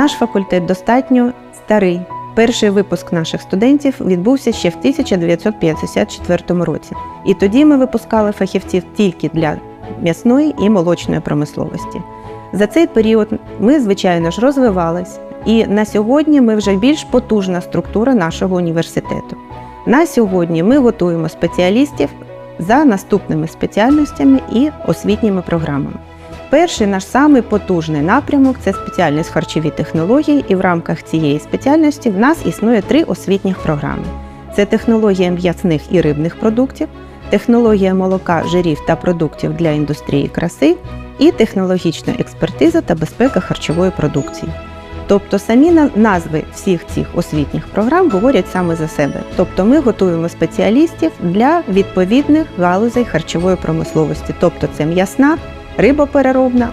Наш факультет достатньо старий. Перший випуск наших студентів відбувся ще в 1954 році. І тоді ми випускали фахівців тільки для м'ясної і молочної промисловості. За цей період ми, звичайно ж, розвивались, і на сьогодні ми вже більш потужна структура нашого університету. На сьогодні ми готуємо спеціалістів за наступними спеціальностями і освітніми програмами. Перший наш самий потужний напрямок це спеціальність харчові технології, і в рамках цієї спеціальності в нас існує три освітніх програми: це технологія м'ясних і рибних продуктів, технологія молока, жирів та продуктів для індустрії краси і технологічна експертиза та безпека харчової продукції. Тобто самі назви всіх цих освітніх програм говорять саме за себе. Тобто ми готуємо спеціалістів для відповідних галузей харчової промисловості, тобто це м'ясна, рибопереробна,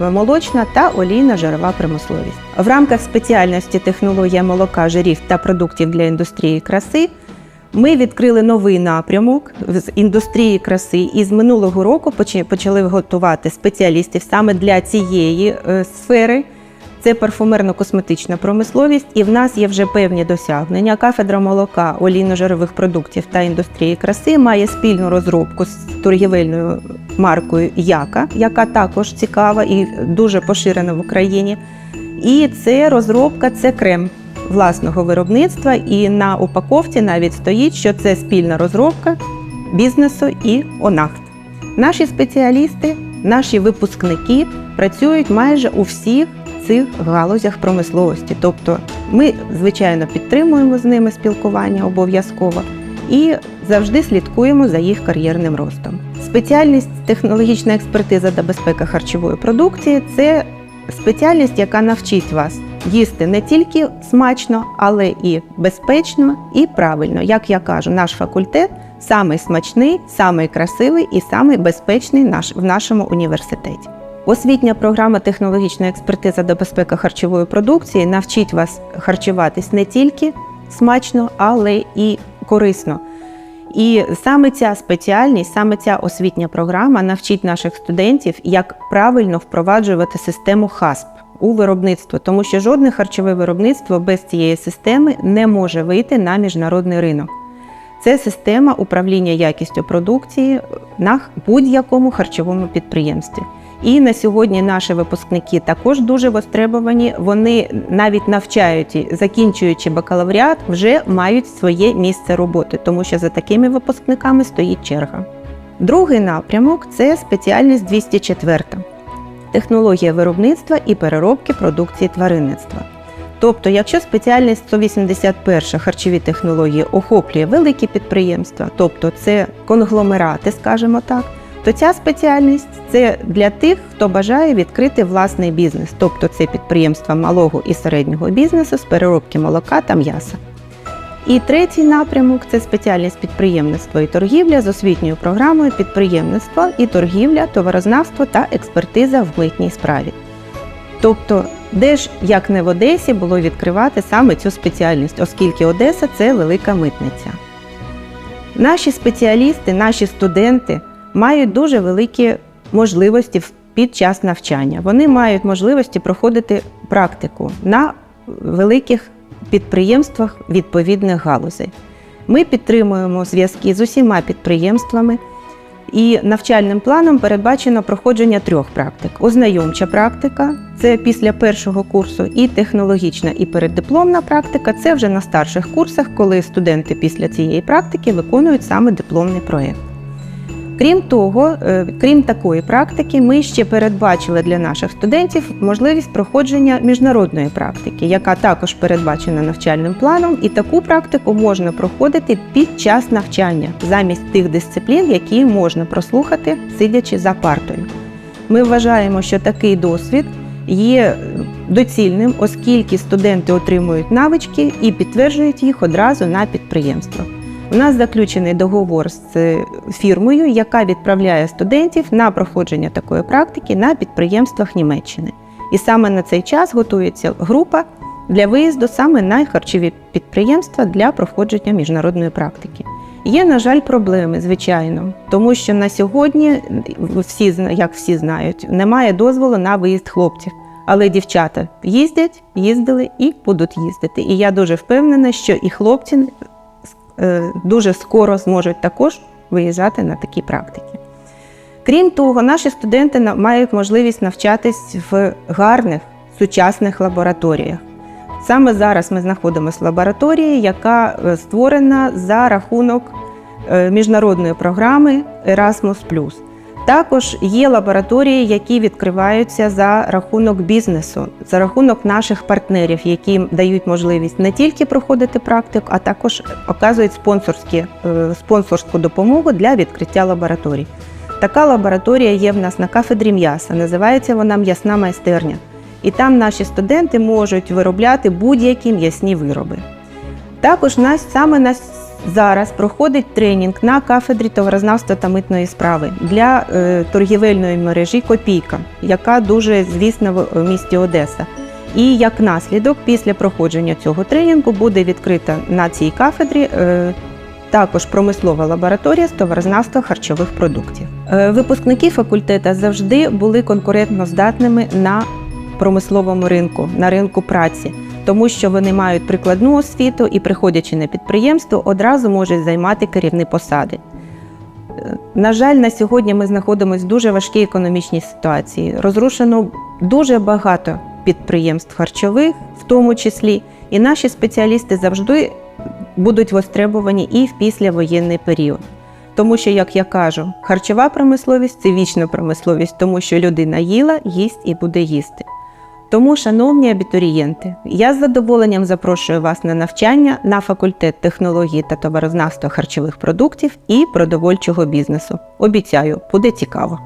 молочна та олійна жирова промисловість. В рамках спеціальності технологія молока, жирів та продуктів для індустрії краси ми відкрили новий напрямок з індустрії краси, і з минулого року почали готувати спеціалістів саме для цієї е, сфери. Це парфумерно-косметична промисловість, і в нас є вже певні досягнення. Кафедра молока, олійно-жирових продуктів та індустрії краси має спільну розробку з торгівельною маркою Яка, яка також цікава і дуже поширена в Україні. І це розробка, це крем власного виробництва. І на упаковці навіть стоїть, що це спільна розробка бізнесу і ОНАФТ. Наші спеціалісти, наші випускники працюють майже у всіх цих галузях промисловості. Тобто ми, звичайно, підтримуємо з ними спілкування обов'язково і завжди слідкуємо за їх кар'єрним ростом. Спеціальність технологічна експертиза та безпека харчової продукції це спеціальність, яка навчить вас їсти не тільки смачно, але і безпечно і правильно. Як я кажу, наш факультет самий смачний, самий красивий і самий безпечний наш в нашому університеті. Освітня програма технологічна експертиза та безпека харчової продукції навчить вас харчуватись не тільки смачно, але і корисно. І саме ця спеціальність, саме ця освітня програма навчить наших студентів, як правильно впроваджувати систему ХАСП у виробництво, тому що жодне харчове виробництво без цієї системи не може вийти на міжнародний ринок. Це система управління якістю продукції на будь-якому харчовому підприємстві. І на сьогодні наші випускники також дуже востребовані. Вони навіть навчають, закінчуючи бакалавріат, вже мають своє місце роботи, тому що за такими випускниками стоїть черга. Другий напрямок це спеціальність 204 технологія виробництва і переробки продукції тваринництва. Тобто, якщо спеціальність 181 харчові технології охоплює великі підприємства, тобто це конгломерати, скажімо так, то ця спеціальність це для тих, хто бажає відкрити власний бізнес, тобто це підприємства малого і середнього бізнесу з переробки молока та м'яса. І третій напрямок це спеціальність підприємництва і торгівля з освітньою програмою підприємництва і торгівля, товарознавство та експертиза в митній справі. Тобто, де ж, як не в Одесі, було відкривати саме цю спеціальність, оскільки Одеса це велика митниця. Наші спеціалісти, наші студенти мають дуже великі можливості під час навчання. Вони мають можливості проходити практику на великих підприємствах відповідних галузей. Ми підтримуємо зв'язки з усіма підприємствами. І навчальним планом передбачено проходження трьох практик: ознайомча практика це після першого курсу, і технологічна і переддипломна практика це вже на старших курсах, коли студенти після цієї практики виконують саме дипломний проєкт. Крім того, е, крім такої практики, ми ще передбачили для наших студентів можливість проходження міжнародної практики, яка також передбачена навчальним планом, і таку практику можна проходити під час навчання замість тих дисциплін, які можна прослухати, сидячи за партою. Ми вважаємо, що такий досвід є доцільним, оскільки студенти отримують навички і підтверджують їх одразу на підприємствах. У нас заключений договор з е, фірмою, яка відправляє студентів на проходження такої практики на підприємствах Німеччини. І саме на цей час готується група для виїзду саме на харчові підприємства для проходження міжнародної практики. Є, на жаль, проблеми, звичайно, тому що на сьогодні всі як всі знають, немає дозволу на виїзд хлопців. Але дівчата їздять, їздили і будуть їздити. І я дуже впевнена, що і хлопці дуже скоро зможуть також виїжджати на такі практики. Крім того, наші студенти мають можливість навчатись в гарних сучасних лабораторіях. Саме зараз ми знаходимося в лабораторії, яка е, створена за рахунок е, міжнародної програми Erasmus+. Також є лабораторії, які відкриваються за рахунок бізнесу, за рахунок наших партнерів, які дають можливість не тільки проходити практику, а також оказують спонсорські, е, спонсорську допомогу для відкриття лабораторій. Така лабораторія є в нас на кафедрі м'яса. Називається вона м'ясна майстерня. І там наші студенти можуть виробляти будь-які м'ясні вироби. Також саме нас зараз проходить тренінг на кафедрі товарознавства та митної справи для е, торгівельної мережі Копійка, яка дуже звісна в місті Одеса. І як наслідок, після проходження цього тренінгу буде відкрита на цій кафедрі е, також промислова лабораторія з товарознавства харчових продуктів. Е, Випускники факультету завжди були конкурентно здатними на промисловому ринку, на ринку праці, тому що вони мають прикладну освіту і, приходячи на підприємство, одразу можуть займати керівні посади. Е, На жаль, на сьогодні ми знаходимося в дуже важкій економічній ситуації. Розрушено дуже багато підприємств харчових, в тому числі, і наші спеціалісти завжди будуть востребовані і в післявоєнний період. Тому що, як я кажу, харчова промисловість це вічна промисловість, тому що людина їла, їсть і буде їсти. Тому, шановні абітурієнти, я з задоволенням запрошую вас на навчання на факультет технології та товарознавства харчових продуктів і продовольчого бізнесу. Обіцяю, буде цікаво.